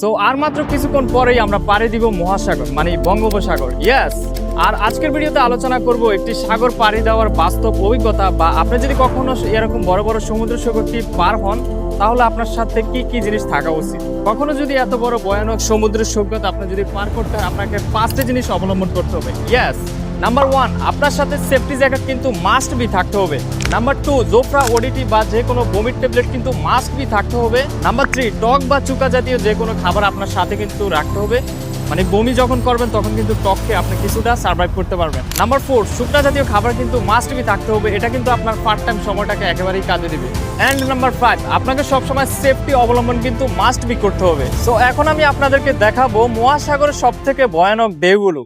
So আর মাত্র কিছুক্ষণ পরেই আমরা পাড়ি দিব মহাসাগর মানে বঙ্গোপসাগর। ইয়েস আর আজকের ভিডিওতে আলোচনা করব একটি সাগর পাড়ি দেওয়ার বাস্তব অভিজ্ঞতা বা আপনি যদি কখনো এরকম বড় বড় সমুদ্র সৈকতটি পার হন, তাহলে আপনার সাথে কি কি জিনিস থাকা উচিত? কখনো যদি এত বড় ভয়ানক সমুদ্র সৈকত আপনি যদি পার করতে হয় আপনাকে পাঁচটা জিনিস অবলম্বন করতে হবে। ইয়েস নাম্বার ওয়ান আপনার সাথে সেফটি জ্যাকেট কিন্তু মাস্ট বি থাকতে হবে। নাম্বার টু জোফরা ওডিটি বা যে কোনো বমির ট্যাবলেট কিন্তু মাস্ট বি থাকতে হবে। নাম্বার থ্রি টক বা চুকা জাতীয় যে কোনো খাবার আপনার সাথে কিন্তু রাখতে হবে। মানে বমি যখন করবেন, তখন কিন্তু টককে আপনি কিছুটা সার্ভাইভ করতে পারবেন। নাম্বার ফোর শুকনা জাতীয় খাবার কিন্তু মাস্ট বি থাকতে হবে। এটা কিন্তু আপনার পার্ট টাইম সময়টাকে একেবারেই কাজে দিবে। অ্যান্ড নাম্বার ফাইভ আপনাকে সবসময় সেফটি অবলম্বন কিন্তু মাস্ট বি করতে হবে। সো এখন আমি আপনাদেরকে দেখাবো মহাসাগরের সব থেকে ভয়ানক ঢেউগুলো